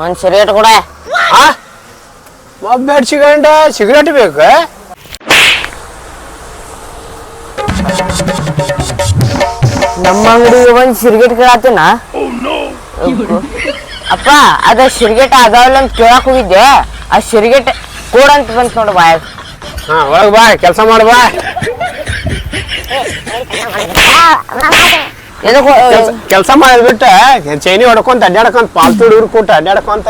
ಒಂದ್ ಸಿಗರೇಟ್ ಕೂಡ. ಆ? ಮೊಬ್ಬೆಡ್ ಸಿಗಂಡ ಸಿಗರೇಟ್ ಬೇಕು ನಮ್ಮ ಅಂಗಡಿಗೆ ಒಂದ್ ಸಿರ್ಗೆಟ್ ಕೇಳತ್ತೇನ? ಅಪ್ಪ ಅದ ಸಿಗರೇಟ್ ಅದಾವಲ್ಲ ಅಂತ ಕೇಳಕ್ ಹೋಗಿದ್ದೆ. ಆ ಸಿಗರೇಟ್ ಕೂಡ ಅಂತ ಬಂತ ನೋಡು ಬಾಯ. ಹಾ ಒಳಗ್ ಬಾ ಕೆಲಸ ಮಾಡು ಬಾ. ಕೆಲಸ ಮಾಡಿದ್ಬಿಟ್ಟ ಚೈನಿ ಹೊಡ್ಕೊಂತ ಅಡ್ಡಾಡ್ಕೊಂತ ಪಾಲ್ತು ಹುಡುಗರು ಕೂಟ ಅಡ್ಡಾಡ್ಕೊಂತ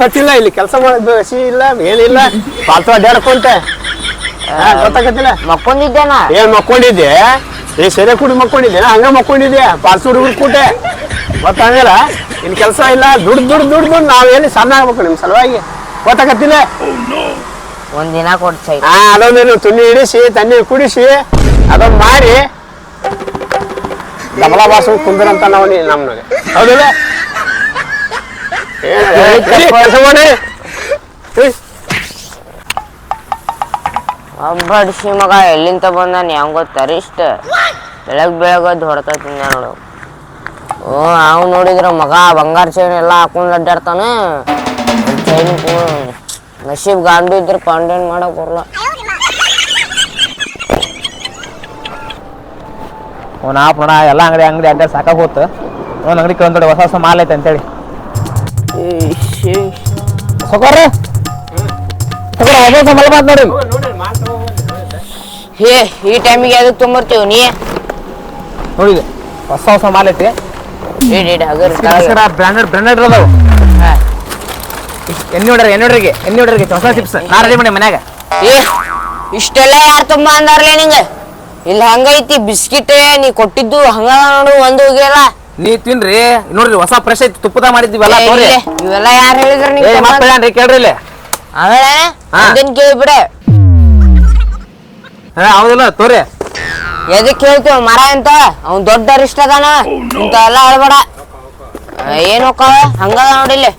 ಕಟ್ಟಿಲ್ಲ ಇಲ್ಲಿ ಕೆಲಸ ಮಾಡಿದ್ ಹಸಿ ಇಲ್ಲ ಏನಿಲ್ಲ ಪಾಲ್ತು ಅಡ್ಡಾಡ್ಕೊಂತ ಗೊತ್ತಾಗತ್ತಿಲ್ಲ. ಮಕ್ಕೊಂಡಿದ್ದೇನ? ಏನ್ ಮಕ್ಕೊಂಡಿದ್ದೆ? ಏ ಸೆರೆ ಕುಡಿ ಮಕ್ಕೊಂಡಿದ್ದೆ ಹಂಗ ಮಕ್ಕೊಂಡಿದ್ದೆ ಪಾಲ್ತು ಹುಡುಗರು ಕೂಟೆ. ಗೊತ್ತಾಗಲ್ಲ ಇಲ್ಲಿ ಕೆಲಸ ಇಲ್ಲ ದುಡ್ಡು ದುಡ್ಡು ದುಡ್ಡು ದುಡ್ಡು ನಾವ್ ಎಲ್ಲಿ ಸಣ್ಣ ಆಗ್ಬೇಕು ನಿಮ್ ಸಲುವಾಗಿ. ಗೊತ್ತಾಗತ್ತಿಲ್ಲ. ಒಂದ್ ದಿನ ಕೊಡ್ಸೈ. ಹಾ ಅದೊಂದೇನು ತುನಿ ಇಡಿಸಿ ತಣ್ಣೀರು ಕುಡಿಸಿ ಅದೊಂದು ಮಾಡಿ ಡಬಲ ಬಾಸು ಕುಂದ್ರಂತ ನಾವು ನೀ ನಮ್ಗೆ ಹೌದಿಲ್ಲ? ಹಬ್ಬಡಿಸಿ ಮಗ ಎಲ್ಲಿಂದ ಬಂದಾನ ಹೆಂಗ್ ಗೊತ್ತಾರ ಇಷ್ಟ ಬೆಳಗ್ ಬೆಳಗ್ ಹೊಡ್ತಾ ಓ, ಅವ್ ನೋಡಿದ್ರ ಮಗ, ಬಂಗಾರ ಚೈನ್ ಎಲ್ಲ ಹಾಕೊಂಡ್ ಅಡ್ಡಾಡ್ತಾನ. ಚೈನ್ ನಶೀಬ್ ಗಾಂಡು ಇದ್ರ ಪಾಂಡೇನ್ ಮಾಡಕ್ ಬರಲ್ಲ. ಅವ್ನ ಆಪ್ ನೋಡ ಎಲ್ಲ ಅಂಗಡಿ ಅಂಗಡಿ ಅಡ್ಡ ಸಾಕಾಗ ಹೋತು. ಅವ್ನ ಅಂಗಡಿ ಕೇಳಂತೇಳಿ ಹೊಸ ಹೊಸ ಮಾಲ್ ಐತೆ ಅಂತೇಳಿ. ಸೊಕೋರ ಸೊಕೋರ ಹೊಸ ಹೊಸ ಮಾಲ್ ಮಾತ್ ನೋಡಿ. ಹೇ ಈ ಟೈಮಿಗೆ ಅದಕ್ಕೆ ತೊಂಬರ್ತೀವಿ ನೀ ನೋಡಿದೆ ಹೊಸ ಹೊಸ ಮಾಲ್ ಐತಿ. ಬ್ರ್ಯಾಂಡೆಡ್ ಬ್ರ್ಯಾಂಡೆಡ್ ಅದಾವ. ಎಣ್ಣೆ ಹೊಡ್ರಿ ಎಣ್ಣೆ ಹೊಡ್ರಿಗೆ ಎಣ್ಣೆ ಹೊಡ್ರಿಗೆ ಹೊಸ ಚಿಪ್ಸ್ ನಾ ರೆಡಿ ಮಾಡಿ ಮನ್ಯಾಗ. ಏ ಇಷ್ಟೆಲ್ಲ ಯಾರು ತುಂಬ ಅಂದಾರ್ಲೇ ನಿಂಗೆ? ಇಲ್ಲಿ ಹಂಗೈತಿ ಬಿಸ್ಕಿಟ್ ನೀ ಕೊಟ್ಟಿದ್ದು ಹಂಗ ನೋಡು ಒಂದು ಹೋಗಿಲ್ಲ ನೀ ತಿನ್ರಿ. ನೋಡ್ರಿ ಹೊಸ ಫ್ರೆಶ್ ಐತಿ ತುಪ್ಪದ ಮಾಡಿದ್ವಿಲ್ಲ ತೋರಿ. ಇವೆಲ್ಲ ಯಾರು ಹೇಳಿದ್ರ ಏ ಮತ್ತೆ ಕೇಳ್ರಿ ಇಲ್ಲಿ. ಆಮೇಲೆ ಹಾ. ಅದನ್ನ ಕೇಳ್ಬಿಡೆ. ಹಾ ಹೌದಿಲ್ಲ ತೋರಿ. ಎದಕ್ ಹೇಳ್ತೀವ ಮರ ಅಂತ? ಅವ್ನ್ ದೊಡ್ಡ ಅರಿಷ್ಟ ಅದಾನ. ಇಂತ ಎಲ್ಲ ಹೇಳ್ಬೇಡ ಏನಕ್ಕ ಏನ್ ಹಂಗದ ನೋಡಿಲ್ಲಿ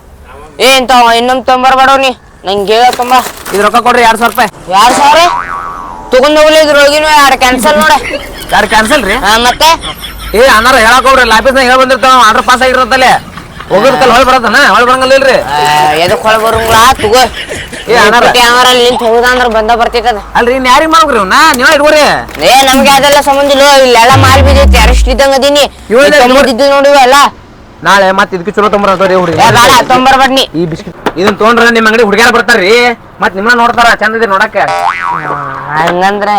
ಏ ಇಂತ ಇನ್ನೊಂದ್ ತೊಂಬರ್ಬೇಡವ್ ನೀ. ನಂಗೆ ಹೇಳ ತುಂಬಾ. ಇದು ರೊಕ್ಕ ಕೊಡ್ರಿ ಎರಡ್ ಸಾವಿರ ರೂಪಾಯಿ. ಯಾರು ಸಾವಿರ? ತಗೊಂಡ್ ಹೋಗ್ಲಿ ಇದ್ರೊಳಗಿನ ಎರಡು ಕ್ಯಾನ್ಸಲ್ ನೋಡ. ಯಾರು ಕ್ಯಾನ್ಸಲ್ ರೀ? ಹಾ ಮತ್ತೆ? ಏ ಅನ್ನಾರ ಹೇಳಕ್ ಹೋಗ್ರಿ ಆಫೀಸ್ನಾಗ ಹೇಳಿ ಬಂದಿರ್ತಾವ ಆರ್ಡರ್ ಪಾಸ್ ಆಗಿರತ್ತಲ್ಲ. ಹೋಗೋದಕ್ಕಲ್ಲ ಹೊಳ್ ಬರತ್ತನ? ಹೊಳ್ ಬರಂಗಲ್ಲ ಇಲ್ರಿ ಎದಕ್ ಹೊಳ ಬರಂಗಿಲ್ಲ ತಗೋ. ಏ, ಅಣ್ಣಾರ. ಹಂಗಾರ ನಿಂತ ಹೋಗದಂದ್ರ ಬಂದ ಬರ್ತೈತದ ಅಲ್ರಿ ಇನ್ ಯಾರಿಗ್ ಮಾಡ್ಬೇಕ್ರಿ ಇವ್ನ? ನೀವ ಇಟ್ಕೋರಿ ಏ ನಮ್ಗೆ ಅದೆಲ್ಲ ಸಂಬಂಧ ಇಲ್ಲ ಇಲ್ಲೆಲ್ಲ ಮಾಲ್ ಬಿದ್ದೈತಿ ಅರೆಸ್ಟ್ ಇದ್ದಂಗ ಅದೀನಿ. ತೊಂಬತ್ತಿದ್ದು ನೋಡಿವ ಅಲ್ಲ ನಾಳೆ ಮತ್ತೆ ಇದಕ್ಕೆ ಚಲೋ ತೊಂಬರ ಹುಡುಗಿ ಈ ಬಿಸ್ಕಿಟ್ ಇದನ್ನ ತೊಗೊಂಡ್ರೆ ನಿಮ್ಮ ಅಂಗಡಿ ಹುಡುಗ್ಯಾರ ಬರ್ತಾರ್ರಿ. ಮತ್ ನಿಮ್ಮನ್ನ ನೋಡ್ತಾರ ಚಂದ ಇದೆ ನೋಡಕ್ಕೆ. ಹಂಗಂದ್ರೆ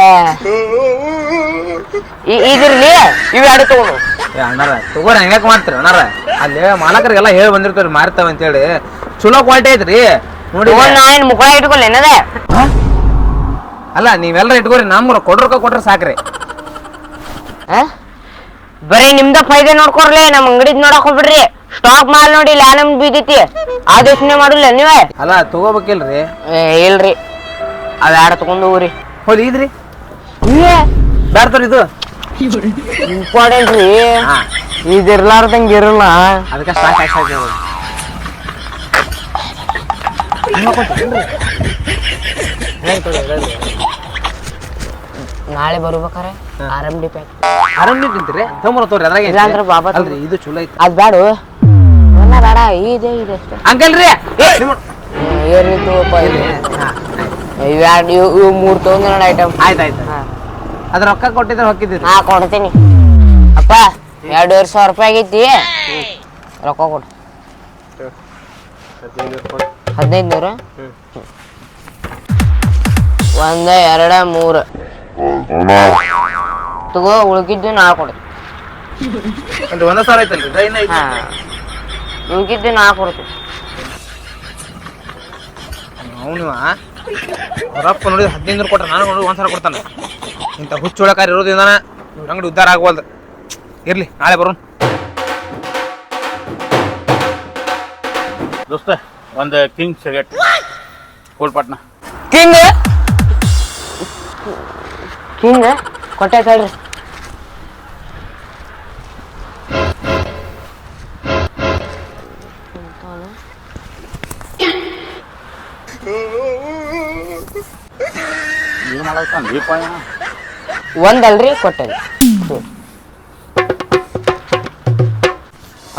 ಇದಿರ್ಲಿ ಇವ್ ಎರಡು ತಗೊಂಡು. ಏ ಅಣ್ಣಾರ ತಗೋರಿ ಹಂಗ್ಯಾಕ್ ಮಾಡ್ತೀರಿ ಅಣ್ಣಾರ? ಅಲ್ಲಿ ಮಾಲಕರಿಗೆಲ್ಲ ಹೇಳಿ ಬಂದಿರ್ತಾವ್ರಿ ಮಾರ್ತಾವ ಅಂತೇಳಿ. ಚಲೋ ಕ್ವಾಲಿಟಿ ಐತ್ರಿ. ನೋಡಿ ತಗೊಂಡ್ ನಾ ಏನ್ ಮುಖ ಇಟ್ಕೊಲ್ಲ ಏನದ? ಅಲ್ಲ ನೀವೆಲ್ಲರ ಇಟ್ಕೋರಿ ನಮ್ಗೆ ಕೊಡ್ರ ಕೊಟ್ರೆ ಸಾಕ್ರಿ. ಆ? ಬರೀ ನಿಮ್ದ ಫೈದೆ ನೋಡ್ಕೊರ್ಲಿ ನಮ್ ಅಂಗಡಿದ್ ನೋಡಕ್ ಹೋಗ್ಬಿಡ್ರಿ. ಸ್ಟಾಕ್ ಮಾಲ್ ನೋಡಿ ಇಲ್ಲ ಬೀದಿತಿ. ಬಿದ್ದೈತಿ ಯೋಚನೆ ಮಾಡಿಲ್ಲ ನೀವೇ? ಅಲ್ಲ ತಗೋಬೇಕಿಲ್ರಿ? ಏ, ಇಲ್ರಿ. ಅವ್ ಯಾರ ತಗೊಂಡು ಹೋಗ್ರಿ. ಹೋಲಿ ಇದ್ರಿ. ಬ್ಯಾಡ್ತಾರ ಇದು. ಇಂಪಾರ್ಟೆಂಟ್ ರೀ. ಹಾ. ಇದಿರ್ಲಾರ್ದಂಗ ಇರಲ್ಲ. ಅದಕ್ಕೆ ಸ್ಟಾಕ್ ಹಾಕಿ ನಾಳೆ ಬರ್ಬೇಕಾರೆ? ಆರ್ ಎಂ ಡಿ ಪ್ಯಾಕ್ ಆರಾಮ್ ತಿಂತೀರಿ ತೊಂಬರ ತೋರಿ ಅದ್ರಾಗ ಇಲ್ಲ ಅಂದ್ರೆ ಬಾಬಾ ಅಲ್ರಿ ಇದು ಚಲೋ ಐತಿ ಅದ್ ಬ್ಯಾಡು. ಎಲ್ಲ ಬೇಡ ಇದೆ ಇದೆ ಅಷ್ಟೇ. ಅಂಕಲ್ರಿ ಏರ್ಲಿ ತಗೋಪ್ಪ ಇವ್ಯಾಡ್ ಇವ್ ಮೂರ್ ತಗೊಂಡ್ ನೋಡ ಐಟಮ್ ಆಯ್ತು ಆಯ್ತು. ಅದ್ರ ರೊಕ್ಕ ಕೊಟ್ಟಿದ್ರೆ ಹೊಕ್ಕಿದ್ದೀನಿ ಹಾ ಕೊಡ್ತೀನಿ. ಅಪ್ಪ ಎರಡೂವರೆ ಸಾವಿರ ರೂಪಾಯಿ ಆಗೈತಿ. ರೊಕ್ಕ ಕೊಡು. ಹದಿನೈದು ನೂರು ಒಂದ ಎರಡ ಮೂರು. ತಗೋ ಉಳ್ಕಿದ್ದು ನಾ ಕೊಡು ಒಂದ ಸಾವಿರ ಐತಲ್ರಿ ಇದ ಇನ್ನ ಕೊಡ್ತೀವಿ ಅವನು ರೊಕ್ಕ ನೋಡಿ ಹದಿನೈದು ನೂರು ಕೊಟ್ಟರೆ ನಾನು ನೋಡಿ ಒಂದ್ಸಲ ಕೊಡ್ತಾನೆ. ಇಂಥ ಹುಚ್ಚುಳಕಾರ ಇರೋದ್ರಿಂದ ಇವ್ರ ಅಂಗಡಿ ಉದ್ಧಾರ ಆಗ್ವಲ್ದು. ಇರಲಿ ನಾಳೆ ಬರೋಣ. ದೋಸ್ತ ಒಂದು ಕಿಂಗ್ ಸಿಗರೇಟ್. ಕೋಲ್ಪಟ್ನ ಕಿಂಗ್? ಕಿಂಗ್? ಕೊಟ್ಟೆ ತಡ್ರಿ ಏನು ಮಾಡತ್ತಾನ ದೀಪ ಒಂದಲ್ರಿ ಕೊಟ್ಟೆ.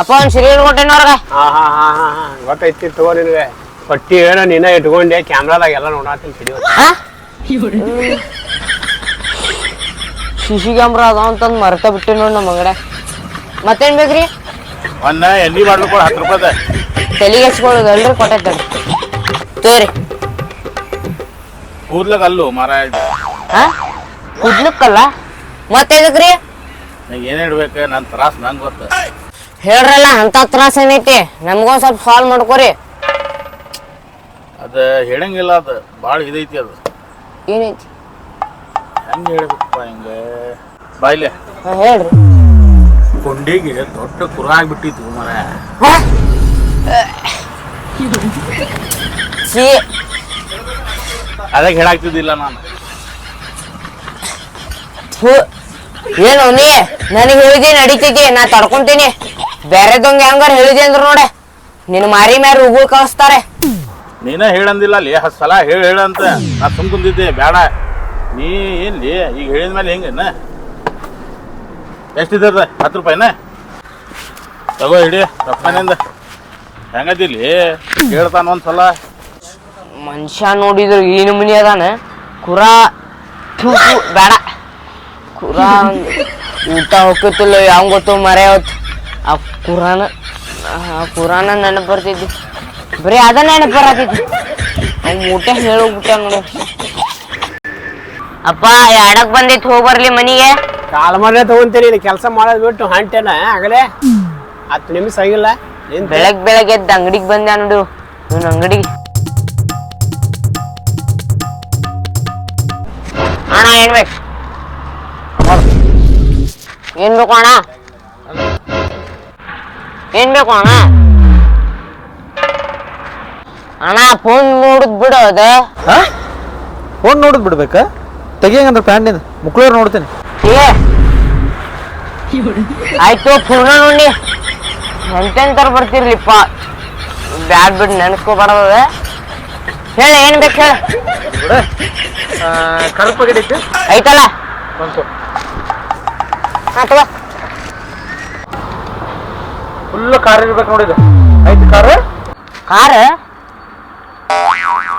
ಅಪ್ಪ ಒಂದ್ ಸಿರಿಯಲ್ ಕೊಟ್ಟೇನ ಅವ್ರಗ ಹಾ ಹಾ ಹಾ ಹಾ ಹಾ. ಗೊತ್ತೈತಿ ತಗೋ ನಿನಗೆ. ಪಟ್ಟಿ ಏನೋ ನೀನ ಇಟ್ಕೊಂಡೆ ಕ್ಯಾಮ್ರಾದಾಗ ಎಲ್ಲ ನೋಡಾತೀನಿ ಶಿಶಿ ಕ್ಯಾಮ್ರಾ ಅದಾವ ಅಂತಂದ್ ಮರ್ತ ಬಿಟ್ಟೆ ನೋಡಿ ನಮ್ಮ ಅಂಗಡ ಮತ್ತೇನ್ ಬೇಕ್ರಿ? ಒಂದ ಎಣ್ಣೆ ಬಾಟ್ಲು ಕೊಡು ಹತ್ತು ರೂಪಾಯ್ದ. ತಲೆಗೆ ಹಚ್ಕೊಳ್ಳೋದು ಅಲ್ರಿ ಕೊಟ್ಟೈತೆ ತೋರಿ. ಕೂದ್ಲಾಗ ಅಲ್ಲು ಮರ ಕುದ್ಲಕ್ಕಲ್ಲ ಮತ್ತೆದಕ್ರಿ ಏನ್ ಇಡ್ಬೇಕು ನನ್ನ ತ್ರಾಸ್ ನಂಗೆ ಗೊತ್ತು. ಹೇಳ್ರಲ್ಲ ಅಂತ ತ್ರಾಸ ಏನೈತಿ? ನಮ್ಗೊಂದ್ ಸ್ವಲ್ಪ ಸಾಲ್ವ್ ಮಾಡ್ಕೋರಿ. ಅದ ಹೇಳಂಗಿಲ್ಲ ಅದು ಭಾಳ ಇದೈತಿ ಅದು. ಏನೈತಿ? ಹೆಂಗೆ ಹೇಳ್ಬೇಕಪ್ಪ ಹಿಂಗೆ? ಬಾಯ್ಲೆ ಹಾ ಹೇಳ್ರಿ. ಕೊಂಡಿಗೆ ದೊಡ್ಡ ಕುರ ಆಗ್ಬಿಟ್ಟಿತ್ತು ಮರ ಸಿ ಅದಕ್ಕೆ ಹೇಳಾಗ್ತಿದ್ದಿಲ್ಲ ನಾನು. ಥು ಏನು ನೀ? ನನಗೆ ಹೇಳಿದೆ ನಡೀತಿದ್ದೆ ನಾ ತಡ್ಕೊಂತೀನಿ. ಬೇರೆದೊಂಗ್ ಹೆಂಗಾರ ಹೇಳಿದೆ ಅಂದ್ರ ನೋಡೆ. ನಿನ್ನ ಮಾರಿ ಮ್ಯಾರ ಉಗುಳ್ ಕಳಿಸ್ತಾರೆ ನೀನ ಹೇಳಂದಿಲ್ಲ ಅಲ್ಲಿ ಹತ್ತು ಸಲ ಹೇಳಿ ಹೇಳಂತ ನಾ ಸುಮ್ ಕುಂದಿದ್ದೆ ಬೇಡ ನೀ ಏನ್ಲಿ ಈಗ ಹೇಳಿದ ಮೇಲೆ ಹೆಂಗನ ಎಷ್ಟಿದ್ದದ ಹತ್ತು ರೂಪಾಯಿನ ತಗೋ ಹಿಡಿ ರೊಕ್ಕನಿಂದ. ಹೆಂಗದಿಲ್ಲಿ ಹೇಳ್ತಾನ ಒಂದ್ಸಲ. ಮನುಷ್ಯ ನೋಡಿದ್ರು ಏನು ನಮೂನಿ ಅದಾನ. ಕುರ ಥು, ಥು, ಬೇಡ ಕುರ ಒಂದ್ ಊಟ ಹೋಗ್ತಿಲ್ಲ ಯಾವ ಗೊತ್ತು ಮರೆ ಹೊತ್ತು ಆ ಕುರಾನ ಆ ಕುರಾನ ನೆನಪು ಬರ್ತೈತಿ ಬರೀ ಅದ ನೆನಪು ಬರತೈತಿ ಅವ್ನು ಊಟ ಹೇಳೋಗ್ಬಿಟ್ಟ ನೋಡು ಅಪ್ಪ ಎಡಕ್ ಬಂದಿತ್ತು ಹೋಗಿ ಬರ್ಲಿ ಮನಿಗೆ ಕಾಲ ಮನೆ ತಗೊಂತೀನಿ ಇಲ್ಲಿ ಕೆಲಸ ಮಾಡೋದು ಬಿಟ್ಟು ಹಂಟೇನ ಆಗಲೇ ಹತ್ತು ನಿಮಿಷ ಆಗಿಲ್ಲ ನೀನ್ ಬೆಳಗ್ ಬೆಳಗ್ಗೆ ಎದ್ದು ಅಂಗಡಿಗೆ ಬಂದೆ ನೋಡು ಇವನ್ ಅಂಗಡಿಗೆ ಅಣ್ಣ ಏನ್ ಬೇಕು ಏನ್ ಬೇಕು ಅಣ್ಣ ಏನ್ ಬೇಕು ಅಣ್ಣ ಅಣ್ಣ ಫೋನ್ ನೋಡುದ್ ಬಿಡು ಅದ ಫೋನ್ ನೋಡುದ್ ಬಿಡ್ಬೇಕ? ತೆಗಿಯಂಗಂದ್ರ ಪ್ಯಾಂಟಿಂದ ಮುಕ್ಳೋರ್ ನೋಡ್ತೀನಿ. ಏ ಆಯ್ತು ಫೋನ ನೋಡಿ. ಎಂತೆಂತರ ಬರ್ತಿರ್ಲಿಪ್ಪ? ಬ್ಯಾಡ್ ಬಿಡ್ ನೆನ್ಸ್ಕೋಬಾರ್ದ ಹೇಳಿ ಏನ್ ಬೇಕು ಹೇಳ. ಕರ್ಪಗಡೈತಿ ಐತಲ್ಲ? ಬಂತು. ತಗೋ ಫುಲ್ ಕಾರ್ ಇರ್ಬೇಕು ನೋಡಿದ ಐತಿ ಕಾರ್ ಕಾರ್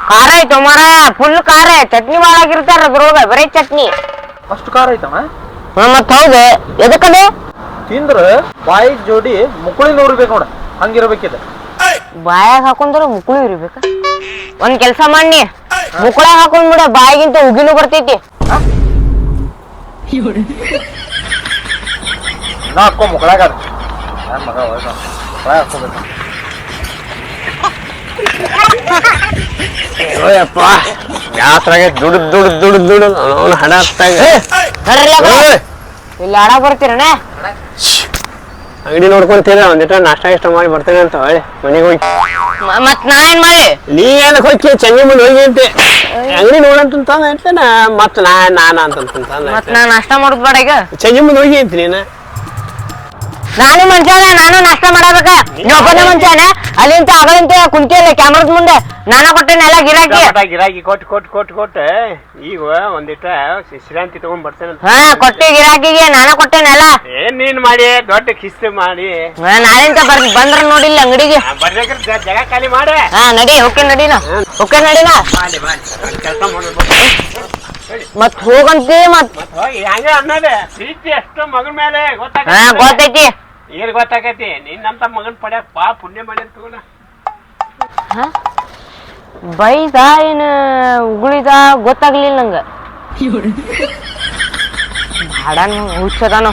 ಕಾರ ಐತೋ ಮರ ಫುಲ್ ಕಾರ ಚಟ್ನಿ ಭಾಳ ಆಗಿರ್ತಾರ ಅದ್ರೊಳಗ ಬರೀ ಚಟ್ನಿ. ಅಷ್ಟು ಕಾರ್ ಐತಮ್ಮ ಹಾ ಮತ್ ಹೌದು. ಎದಕ್ಕದು ತಿಂದ್ರ ಬಾಯಿ ಜೋಡಿ ಮುಕುಳಿ ನೋಡ್ಬೇಕು ನೋಡ. ಹಂಗಿರ್ಬೇಕಿದ. ಬಾಯಾಗ ಹಾಕೊಂಡ್ರೆ ಮುಕುಳಿ ಇರ್ಬೇಕ. ಒಂದ್ ಕೆಲ್ಸ ಮಾಡಿ ಮುಕ್ಳಾಗ ಹಾಕೊಂಡ್ಬಿಡ ಬಾಯಿಗಿಂತ ಉಗಿನೂ ಬರ್ತೈತಿ. ನಾ ಹಾಕೋ ಮುಕಳಾಗ ನನ್ನ ಮಗ ಮುಕಳಾಗ ಹಾಕೋಬೇಕು ಓಯಪ್ಪ ಯಾತ್ರಾಗ ದುಡ್ಡು ದುಡ್ಡು ದುಡ್ಡು ದುಡ್ಡು ಅವನು ಹಣ ಬಾ. ಇಲ್ಲಿ ಆಡಕ್ ಬರ್ತೀರಣ್ಣ ಅಂಗಡಿ ನೋಡ್ಕೊಂತೀರ ಒಂದಿಟ ನಾಷ್ಟ ಇಷ್ಟ ಮಾಡಿ ಬರ್ತೇನೆ ಅಂತ ಹೇಳಿ ಮನೆಗೆ ಹೋಗಿ ಮತ್ ನಾ ಏನ್ ಮಾಡಿ ನೀ ಏನಕ್ಕೆ ಹೋಗಿ ಚಂಗಿ ಮುಂದೆ ಹೋಗಿ ಅಂತೆ ಅಂಗಡಿ ನೋಡಂತ ಐತೇನ ಮತ್ ನಾ ನಾನ ಅಂತ ಮತ್ ನಾ ನಾಷ್ಟ ಮಾಡುದ್ ಬೇಡ ಈಗ ಚಂಗಿ ಮುಂದೆ ಹೋಗಿ ಅಂತ ನೀನು ನಾನು ಮನುಷ್ಯನ ನಾನು ನಾಷ್ಟ ಮಾಡಬೇಕ. ಒಬ್ಬನೇ ಮನುಷ್ಯನ ಅಲ್ಲಿಂತ ಅಗಲಿಂತ ಕುಂತಿಯಲ್ಲ ಕ್ಯಾಮ್ರದ ಮುಂದೆ. ನಾನ ಕೊಟ್ಟೆನೆಲ್ಲ ಗಿರಾಕಿ. ಗಿರಾಕಿ ಕೊಟ್ಟು ಕೊಟ್ಟು ಕೊಟ್ಟು ಕೊಟ್ಟು ಈಗ ಒಂದಿಟ್ಟ ವಿಶ್ರಾಂತಿ ತಗೊಂಡ್ ಬರ್ತೇನೆ ಹಾ ಕೊಟ್ಟೆ ಗಿರಾಕಿಗೆ ನಾನ ಕೊಟ್ಟೆನಲ್ಲ ಏನ್ ನೀನ್ ಮಾಡಿ ದೊಡ್ಡ ಕಿಸ್ತು ಮಾಡಿ. ನಾಳೆಂತ ಬರ್ ಬಂದ್ರ ನೋಡಿಲ್ಲ ಅಂಗಡಿಗೆ. ಜಾಗ ಖಾಲಿ ಮಾಡಿ. ಹಾ ನಡಿ ಓಕೆ ನಡಿನ ಓಕೆ ನಡಿನ ಮಾಡಿ ಮಾಡಿ ಕೆಲಸ ಮಾಡೋದು ಮತ್ ಹೋಗಂತಿ ಮತ್ ಮತ್ ಹೋಗಿ ಹಂಗ ಅನ್ನೋದೇ. ಪ್ರೀತಿ ಎಷ್ಟು ಮಗನ ಮೇಲೆ ಹಾ ಏನ್ ಗೊತ್ತಾಗೈತಿ? ನಿನ್ನಂತ ಮಗನ ಪಡ್ಯಾಕ ಬಾ ಪುಣ್ಯ ಮಾಡಿ ತಗೋಣ ಹಾ? ಬೈದ ಏನು ಉಗುಳಿದ ಗೊತ್ತಾಗ್ಲಿಲ್ಲ ನಂಗೆ. ಭಾಡ ಹುಚ್ಚದಾನು.